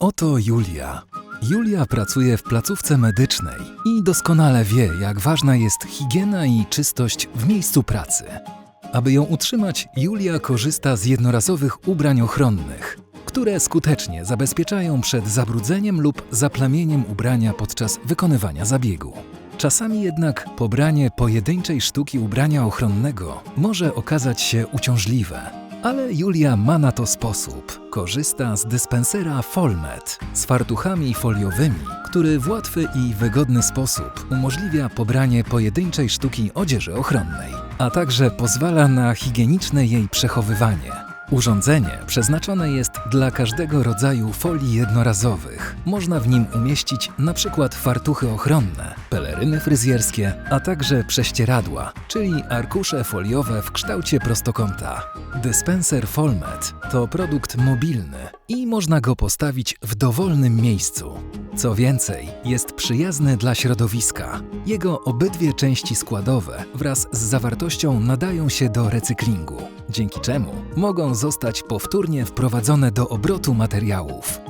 Oto Julia. Julia pracuje w placówce medycznej i doskonale wie, jak ważna jest higiena i czystość w miejscu pracy. Aby ją utrzymać, Julia korzysta z jednorazowych ubrań ochronnych, które skutecznie zabezpieczają przed zabrudzeniem lub zaplamieniem ubrania podczas wykonywania zabiegu. Czasami jednak pobranie pojedynczej sztuki ubrania ochronnego może okazać się uciążliwe. Ale Julia ma na to sposób. Korzysta z dyspensera Folmet z fartuchami foliowymi, który w łatwy i wygodny sposób umożliwia pobranie pojedynczej sztuki odzieży ochronnej, a także pozwala na higieniczne jej przechowywanie. Urządzenie przeznaczone jest dla każdego rodzaju folii jednorazowych. Można w nim umieścić przykład fartuchy ochronne, peleryny fryzjerskie, a także prześcieradła, czyli arkusze foliowe w kształcie prostokąta. Dyspenser Folmet to produkt mobilny i można go postawić w dowolnym miejscu. Co więcej, jest przyjazny dla środowiska. Jego obydwie części składowe wraz z zawartością nadają się do recyklingu, dzięki czemu mogą zostać powtórnie wprowadzone do obrotu materiałów.